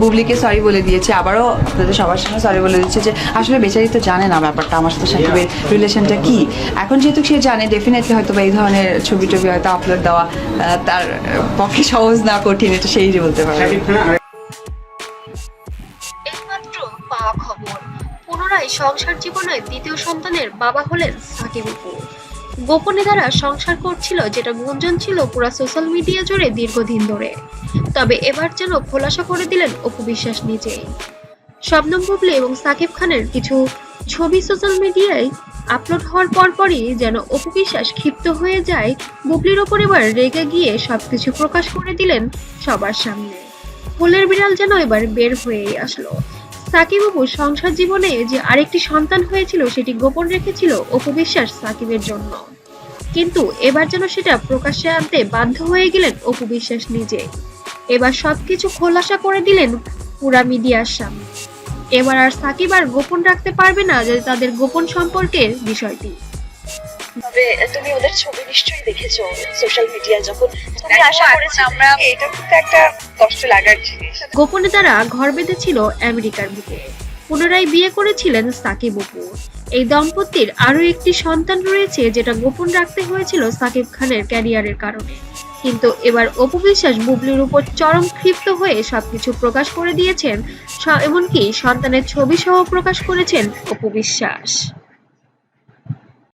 বুবলিকে sorry বলে দিয়েছে আবারও আপনাদের সবার সামনে সরি বলে দিচ্ছে যে আসলে বেচারি তো জানে না ব্যাপারটা আমার সাথে সাকিবের রিলেশনটা কি? এখন যেহেতু সে জানে ডেফিনেটলি হয়তো বা এই ধরনের ছবি টবি হয়তো আপলোড দেওয়া আহ, তার পক্ষে সহজ না কঠিন এটা সেই যে বলতে পারে এইমাত্র পাওয়া খবর। পুনরায় সংসার জীবনের দ্বিতীয় সন্তানের বাবা হলেন সাকিব গোপনে তারা সংসার করছিল যেটা গুঞ্জন ছিল পুরো সোশ্যাল মিডিয়া জুড়ে দীর্ঘদিন ধরে। তবে এবার যেন খোলাসা করে দিলেন অপু বিশ্বাস নিজেই শবনম বুবলি এবং সাকিব খানের কিছু ছবি সোশ্যাল মিডিয়ায় আপলোড হওয়ার পরপরই যেন অপু বিশ্বাস ক্ষিপ্ত হয়ে যায়, বুবলির ওপর এবার রেগে গিয়ে সবকিছু প্রকাশ করে দিলেন সবার সামনে। ফুলের বিড়াল যেন এবার বের হয়েই আসলো। সাকিব অপু সংসার জীবনে যে আরেকটি সন্তান হয়েছিল সেটি গোপন রেখেছিল অপু বিশ্বাস সাকিবের জন্য। কিন্তু এবার যেন সেটা প্রকাশ্যে আনতে বাধ্য হয়ে গেলেন অপু বিশ্বাস নিজে। এবার সবকিছু খোলাসা করে দিলেন পুরা মিডিয়ার সামনে। এবার আর সাকিব আর গোপন রাখতে পারবে না যে তাদের গোপন সম্পর্কের বিষয়টি। তবে তুমি ওদের ছবি নিশ্চয়ই দেখেছ সোশ্যাল মিডিয়া যখন। তুমি আশা করেছি আমরা- আমরা এটা কিন্তু একটা কষ্ট লাগার জিনিস। গোপনে তারা ঘর বেঁধেছিল আমেরিকার বুকে। পুনরায় বিয়ে করেছিলেন সাকিব অপু এই দম্পতির আরও একটি সন্তান রয়েছে যেটা গোপন রাখতে হয়েছিল সাকিব খানের ক্যারিয়ারের কারণে। কিন্তু এবার অপু বিশ্বাস বুবলির উপর চরম ক্ষিপ্ত হয়ে সবকিছু প্রকাশ করে দিয়েছেন এমনকি সন্তানের ছবি সহ প্রকাশ করেছেন অপু বিশ্বাস